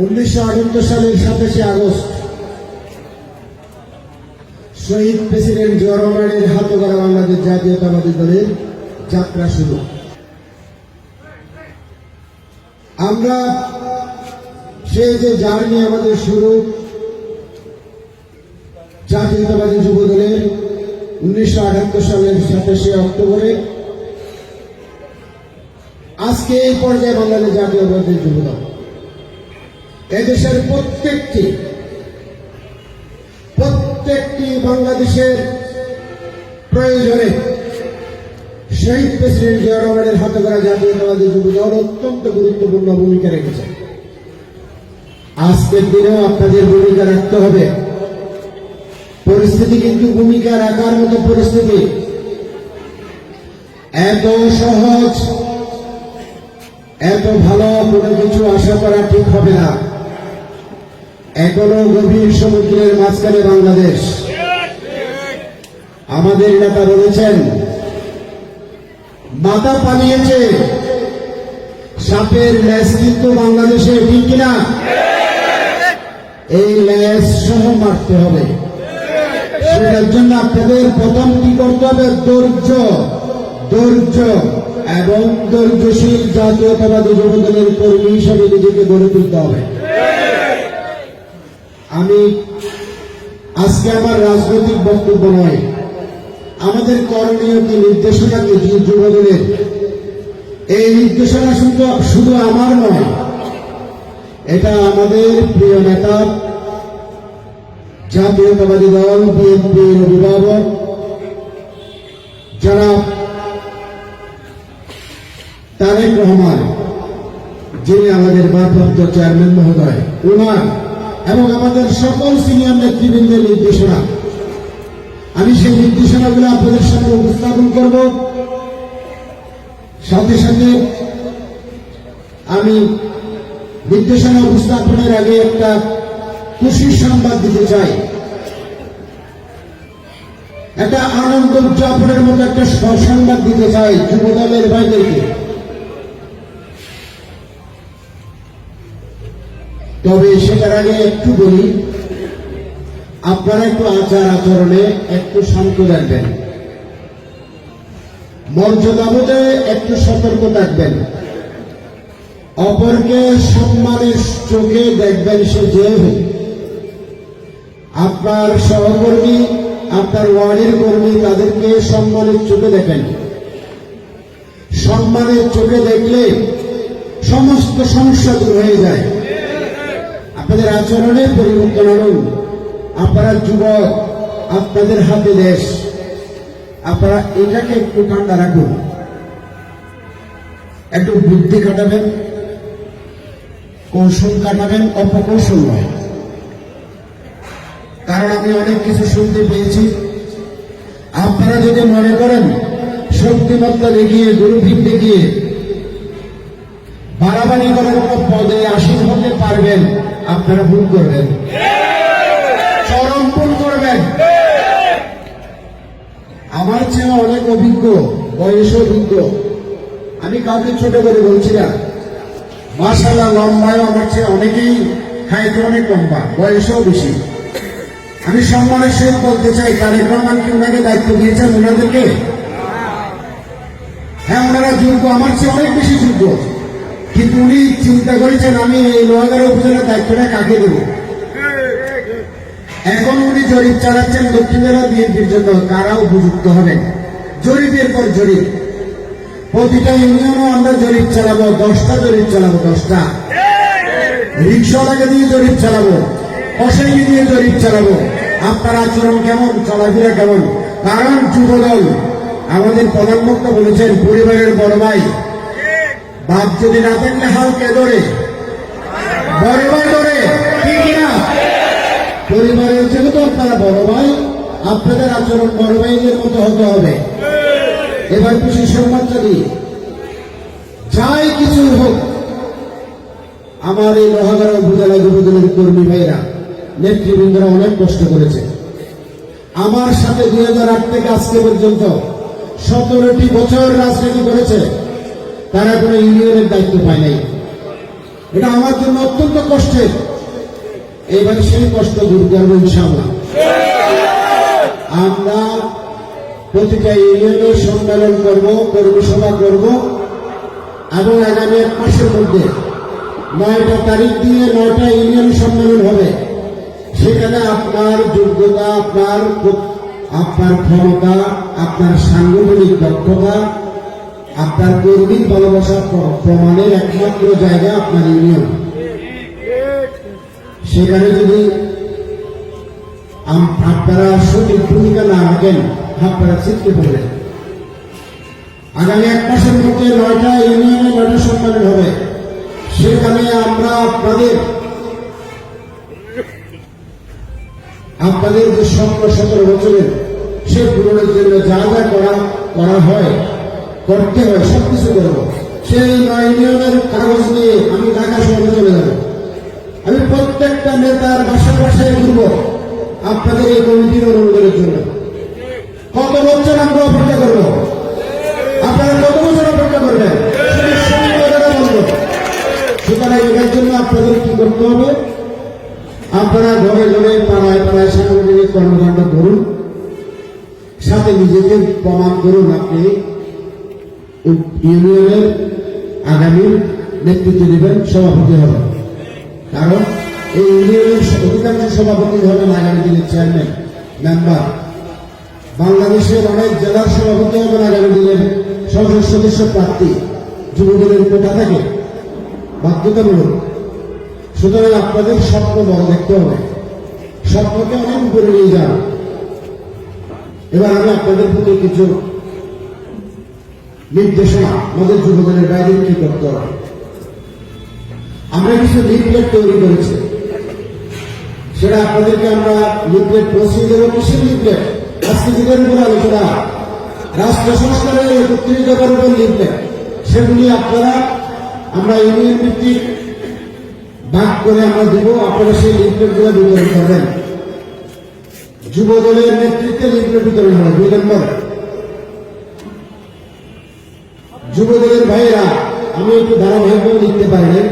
উনিশশো আটাত্তর সালের সাতাশে আগস্ট শহীদ প্রেসিডেন্ট জিয়া রহমানের হাতে করা বাংলাদেশ জাতীয়তাবাদী দলের যাত্রা শুরু আমরা সেই যে জার্নি আমাদের শুরু জাতীয়তাবাদী যুব দলের উনিশশো আটাত্তর সালের সাতাশে অক্টোবরে আজকে এই পর্যায়ে বাংলাদেশ জাতীয়তাবাদী যুব দল এদেশের প্রত্যেকটি প্রত্যেকটি বাংলাদেশের প্রয়োজনে শহীদ প্রেসিডেন্ট জিয়া রহমানের হাতে করা জাতীয়তাবাদী যুব দল অত্যন্ত গুরুত্বপূর্ণ ভূমিকা রেখেছে। আজকের দিনেও আপনাদের ভূমিকা রাখতে হবে। পরিস্থিতি কিন্তু ভূমিকা রাখার মতো পরিস্থিতি। এত সহজ, এত ভালো কোনো কিছু আশা করা ঠিক হবে না। এখনও গভীর সমুদ্রের মাঝখানে বাংলাদেশ। আমাদের নেতা বলেছেন, মাথা পালিয়েছে। সাপের ল্যাস কিন্তু বাংলাদেশে ঠিক কিনা? এই ল্যাস সহ মারতে হবে। সেটার জন্য আপনাদের প্রথম কি করতে হবে? ধৈর্য ধৈর্য এবং ধৈর্যশীল জাতীয়তাবাদী যুবদলের কর্মী হিসাবে নিজেকে গড়ে তুলতে হবে। আমি আজকে আমার রাজনৈতিক বক্তব্য নয়, আমাদের করণীয় কি নির্দেশনা কি যুবদলের? এই নির্দেশনা শুধু শুধু আমার নয়, এটা আমাদের প্রিয় নেতা জাতীয়তাবাদী দল, বিএনপির অভিভাবক, যারা তারেক রহমান, যিনি আমাদের ভারপ্রাপ্ত চেয়ারম্যান মহোদয়, উনার এবং আমাদের সকল সিনিয়র নেতৃবৃন্দের নির্দেশনা, আমি সেই নির্দেশনাগুলো আপনাদের সামনে উপস্থাপন করব। সাথে সাথে আমি নির্দেশনা উপস্থাপনের আগে একটা খুশির সংবাদ দিতে চাই। একটা আনন্দ উদযাপনের মতো একটা সংবাদ দিতে চাই যুবদলের ভাইদেরকে তবে সেটার আগে একটু বলি, আপনারা একটু আচার আচরণে একটু শান্ত রাখবেন মর্যাদাবোধে একটু সতর্ক থাকবেন। অপরকে সম্মানের চোখে দেখবেন সে যে হোক। আপনার সহকর্মী, আপনার ওয়ার্ডের কর্মী তাদেরকে সম্মানের চোখে দেখেন। সম্মানের চোখে দেখলে সমস্ত সমস্যা দূর হয়ে যায়। আপনাদের আচরণে পরিবর্তন আনুন। আপনারা যুবক, আপনাদের হাতে দেশ। আপনারা এটাকে একটু ঠান্ডা রাখুন। একটু বুদ্ধি কাটাবেন কৌশল কাটাবেন অপকৌশল নয়। কারণ আমি অনেক কিছু শুনতে পেয়েছি। আপনারা যদি মনে করেন, শক্তিমত্তা দেখিয়ে গুরুভিক দেখিয়ে বাড়াবাড়ি করে কোনো পদে আসীন হতে পারবেন, আপনারা ভুল করবেন। চরম করবেন। আমার চেয়ে অনেক অভিজ্ঞ, বয়স অভিজ্ঞ। আমি কাউকে ছোট করে বলছি না। মার্শাল্লাহ লম্বায় আমার চেয়ে অনেকেই হাইট অনেক লম্বা, বয়সও বেশি। আমি সম্মানের সহিত বলতে চাই, তারেক রহমান কি ওনাকে দায়িত্ব দিয়েছেন ওনাদেরকে? হ্যাঁ ওনারা যোগ্য, আমার চেয়ে অনেক বেশি যোগ্য। কিন্তু উনি চিন্তা করেছেন, আমি এই লোহাগাড়া উপজেলার দায়িত্বটা কাকে দেব? এখন উনি জরিপ চালাচ্ছেন দক্ষিণ জেলা বিএনপির জন্য কারা উপযুক্ত হবেন। জরিপের পর জরিপ। প্রতিটা ইউনিয়নও আমরা জরিপ চালাবো, দশটা জরিপ চালাবো, দশটা। রিক্সাওয়ালাকে দিয়ে জরিপ চালাবো। কসাইকে দিয়ে জরিপ চালাবো। আপনার আচরণ কেমন? চলাফেরা কেমন? কারণ যুবদল, আমাদের প্রধানমন্ত্রী বলেছেন, পরিবারের বড় ভাই। বাপ যদি না থাকলে হালকে ধরে? বড় ভাই ধরে না? পরিবারের যেহেতু আপনারা বড় ভাই, আপনাদের আচরণ বড় ভাইদের মতো হতে হবে। এবার খুশি সংবাদটা দিই যাই কিছু হোক, আমার এই লোহাগাড়া উপজেলা যুবদলের কর্মী ভাইরা নেতৃবৃন্দরা অনেক কষ্ট করেছে। আমার সাথে দুই হাজার আট থেকে আজকে পর্যন্ত সতেরোটি বছর রাজনীতি করেছে, তারা কোনো ইউনিয়নের দায়িত্ব পায় নাই। এটা আমার জন্য অত্যন্ত কষ্টের। এবারে সেই কষ্ট দূর করব ইনশাআল্লাহ। আমরা প্রতিটা ইউনিয়নের সম্মেলন করব কর্মী করব এবং আগামী এক মাসের মধ্যে নয়টা তারিখ দিয়ে নয়টা ইউনিয়ন সম্মেলন হবে। সেখানে আপনার যোগ্যতা, আপনার আপনার ক্ষমতা, আপনার সাংগঠনিক দক্ষতা, আপনার কর্মীর ভালোবাসা প্র- প্রমাণের একমাত্র জায়গা আপনার ইউনিয়ন। সেখানে যদি আপনারা সঠিক ভূমিকা না রাখেন, আপনারা ছিটকে পড়বেন আগামী এক মাসের মধ্যে নয়টা ইউনিয়নে নয়টা সম্মেলন হবে। সেখানে আমরা আপনাদের আপনাদের যে স্বপ্ন সতেরো বছরের সে পূরণের জন্য যা যা করা করা হয়, করতে হয় সব কিছু করব সেই নয় ইউনিয়নের কাগজ নিয়ে আমি ঢাকা শহরে চলে যাব। আমি প্রত্যেকটা নেতার বাসায় বাসায় ঘুরব। আপনাদের এই কমিটির অনুমোদনের জন্য। কত বছর আমরা অপেক্ষা করব? আপনারা কত বছর অপেক্ষা করবেন? সুতরাং এটার জন্য আপনাদের কি করতে হবে? আপনারা ঘরে ঘরে পাড়ায় পাড়ায় সাংগঠনিক কর্মকাণ্ড করুন। সাথে নিজেকে প্রমাণ করুন আপনি ইউনিয়নের আগামী নেতৃত্ব দেবেন, সভাপতি হবেন। কারণ এই ইউনিয়নের অধিকাংশ সভাপতি হবেন আগামী দিনের চেয়ারম্যান মেম্বার বাংলাদেশের অনেক জেলার সভাপতি হবেন আগামী দিনের সংসদ সদস্য প্রার্থী। যুবদলের কোটা থেকে বাধ্যতামূলক। সুতরাং আপনাদের স্বপ্ন বড় দেখতে হবে। স্বপ্নকে অনেক উপরে নিয়ে যান। এবার আমি আপনাদের প্রতি কিছু নির্দেশনা আমাদের যুবদলের বাইরে কি করতে হবে। আমরা কিছু লিফলেট তৈরি করেছি। সেটা আপনাদেরকে আমরা লিফলেট পৌঁছে দেবো। কিসের লিফলেট? আজকে যুগের উপর আলোচনা। রাষ্ট্র সংস্কারের একত্রিশ দফার উপর লিফলেট। সেগুলি আপনারা, আমরা ইউনিয়ন ভিত্তিক ভাগ করে আমরা দেব, আপনারা সেই লিফলেটগুলো বিতরণ করবেন। যুব দলের নেতৃত্বে লিফলেট বিতরণ হবে দুই নম্বর। যুব দলের ভাইয়েরা, আমি একটু ধারাবাহিকভাবে লিখতে পারিনি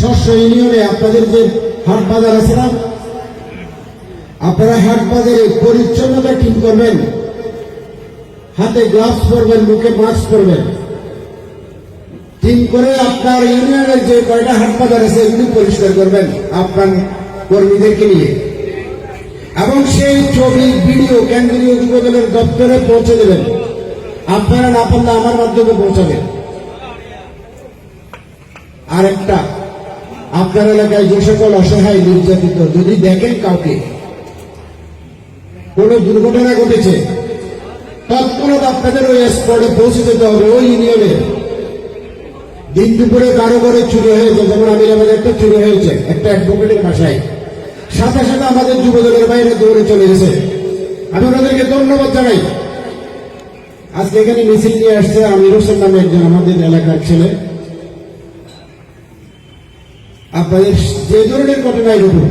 শস্য ইউনিয়নে আপনাদের যে হাট বাজার আছে না, আপনারা হাট বাজারে পরিচ্ছন্নতা ঠিক করবেন। হাতে গ্লাভস পরবেন, মুখে মাস্ক পরবেন। ঠিক করে আপনার ইউনিয়নের যে কয়টা বাজার আছে এগুলি পরিষ্কার করবেন আপনার কর্মীদেরকে নিয়ে। এবং সেই ছবি, ভিডিও কেন্দ্রীয় যুবদলের দপ্তরে পৌঁছে দেবেন। আপনারা না পারলে আমার মাধ্যমে পৌঁছাবেন আরেকটা, আপনার এলাকায় যে সকল অসহায় নির্যাতিত, যদি দেখেন কাউকে কোন দুর্ঘটনা ঘটেছে, তৎক্ষণাৎ আপনাদের ওই স্পটে পৌঁছে যেতে হবে, ওই ইউনিয়নে। দিন দুপুরে কারও করে চুরি হয়েছে যেমন আমি আমাদের একটা চুরি হয়েছে, একটা অ্যাডভোকেটের বাসায়। সাথে সাথে আমাদের যুবদলের বাইরে দৌড়ে চলে গেছে। আমি ওনাদেরকে ধন্যবাদ জানাই। আজকে এখানে মিছিল নিয়ে আসছে আমির হোসেন নামে একজন আমাদের এলাকার ছেলে। আপনাদের যে ধরনের ঘটনায় ঘটুক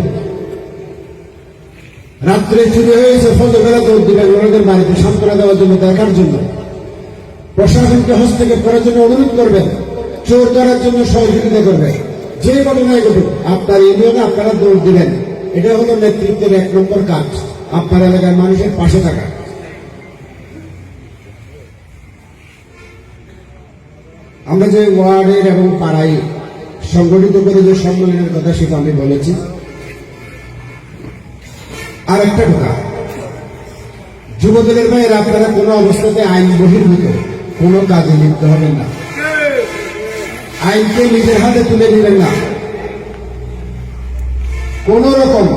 রাত্রে চুরি হয়েছে ফজরবেলা দৌড় দিবেন, ওনাদের বাড়িতে সান্ত্বনা দেওয়ার জন্য দেখার জন্য। প্রশাসনকে হস্তক্ষেপ করার জন্য অনুরোধ করবেন। চোর জন্য সহযোগিতা করবেন যে ঘটনায় ঘটুক আপনার ইউনিয়নে আপনারা দৌড় দিবেন। এটা হলো নেতৃত্বের এক নম্বর কাজ, আপনার এলাকার মানুষের পাশে থাকা। আমরা যে ওয়ার্ডের এবং পাড়ায় সংগঠিত করে যে সম্মেলনের কথা সেটা আমি বলেছি। আর একটা কথা, যুবদলের ভাইয়ের আপনারা কোনো অবস্থাতে আইন বহির্ভূত কোনো কাজে লিপ্ত হবেন না। আইনকে নিজের হাতে তুলে নেবেন না। কোন রকম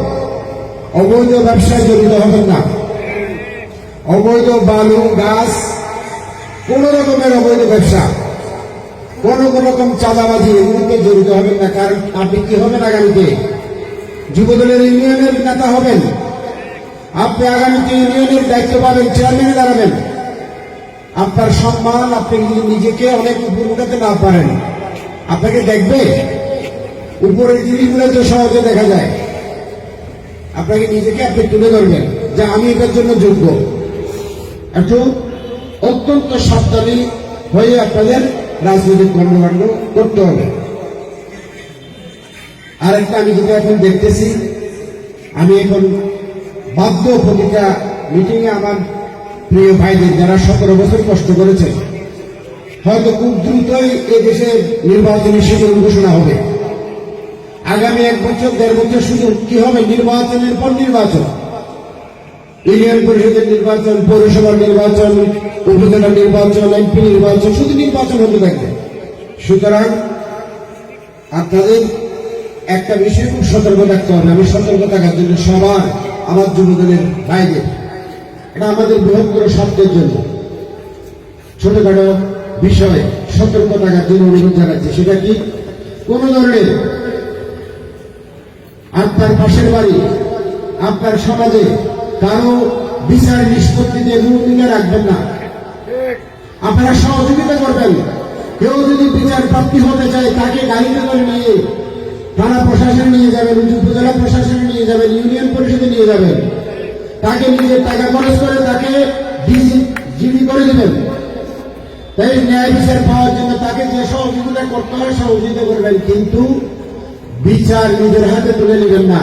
অবৈধ ব্যবসায় জড়িত হবেন না। অবৈধ বালু, গাছ, কোন রকমের অবৈধ ব্যবসা, কোন রকম চাঁদাবাজি এগুলোতে জড়িত হবেন না, কারণ আপনি কি হবেন আগামীতে? যুবদলের ইউনিয়নের নেতা হবেন। আপনি আগামীতে ইউনিয়নের দায়িত্ব পাবেন, চেয়ারম্যানে দাঁড়াবেন। আপনার সম্মান, আপনি নিজেকে অনেক উপর উঠাতে না পারেন। আপনাকে দেখবে, উপরের জিনিসগুলো তো সহজে দেখা যায়। আপনাকে নিজেকে আপনি তুলে ধরবেন যে আমি এটার জন্য যোগ্য। একটু অত্যন্ত সাবধানী হয়ে আপনাদের রাজনৈতিক কর্মকাণ্ড করতে হবে। আরেকটা আমি যেটা এখন দেখতেছি, আমি এখন বাধ্য প্রতিটা মিটিংয়ে আমার প্রিয় ভাইদের যারা সতেরো বছর কষ্ট করেছে হয়তো খুব দ্রুতই এ দেশে নির্বাচনী শিডিউল ঘোষণা হবে। আগামী এক বছর, দেড় বছর শুধু কি হবে? নির্বাচনের পর নির্বাচন। ইউনিয়ন পরিষদের নির্বাচন, পৌরসভার নির্বাচন, উপজেলা নির্বাচন, এমপি নির্বাচন, শুধু নির্বাচন হতে থাকবে। সুতরাং আপনাদের একটা বিষয়ে খুব সতর্ক থাকতে হবে। আমি সতর্ক থাকার জন্য সবার, আমার যুবদলের বাইরে। এটা আমাদের বৃহত্তর স্বার্থের জন্য। ছোটখাটো বিষয়ে সতর্ক থাকার জন্য অনুরোধ জানাচ্ছি। সেটা কি? কোন ধরনের আপনার পাশের বাড়ি, আপনার সমাজে কারও বিচার নিষ্পত্তিতে মুমিনে রাখবেন না। আপনারা সহযোগিতা করবেন। কেউ যদি বিচার প্রাপ্তি হতে চায়, তাকে গাড়িতে করে নিয়ে থানা প্রশাসনে নিয়ে যাবেন, উপজেলা প্রশাসন নিয়ে যাবেন, ইউনিয়ন পরিষদে নিয়ে যাবেন। তাকে নিজের টাকা খরচ করে তাকে তাই ন্যায় বিচার পাওয়ার জন্য তাকে যে সহযোগিতা করতে হয় সহযোগিতা করবেন, কিন্তু বিচার নিজের হাতে তুলে নেবেন না।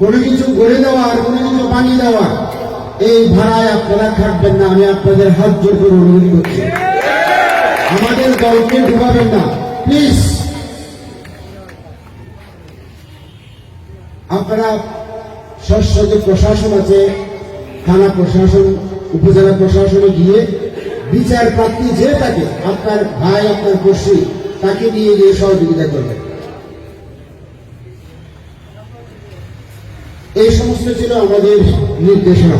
কোনো কিছু গড়ে দেওয়া আর কোনো কিছু বানিয়ে দেওয়া, এই ভাড়ায় আপনারা খাটবেন না। আমি আপনাদের হাত জোর করে অনুরোধ করছি। আমাদের দলকে ঢুকাবেন না। প্লিজ। আপনারা ষষ্ঠ যে প্রশাসন আছে, থানা প্রশাসন, উপজেলা প্রশাসনে গিয়ে বিচার প্রাপ্তি যে থাকে আপনার ভাই, আপনার পড়শি তাকে নিয়ে গিয়ে সহযোগিতা করবেন। এই সমস্ত ছিল আমাদের নির্দেশনা।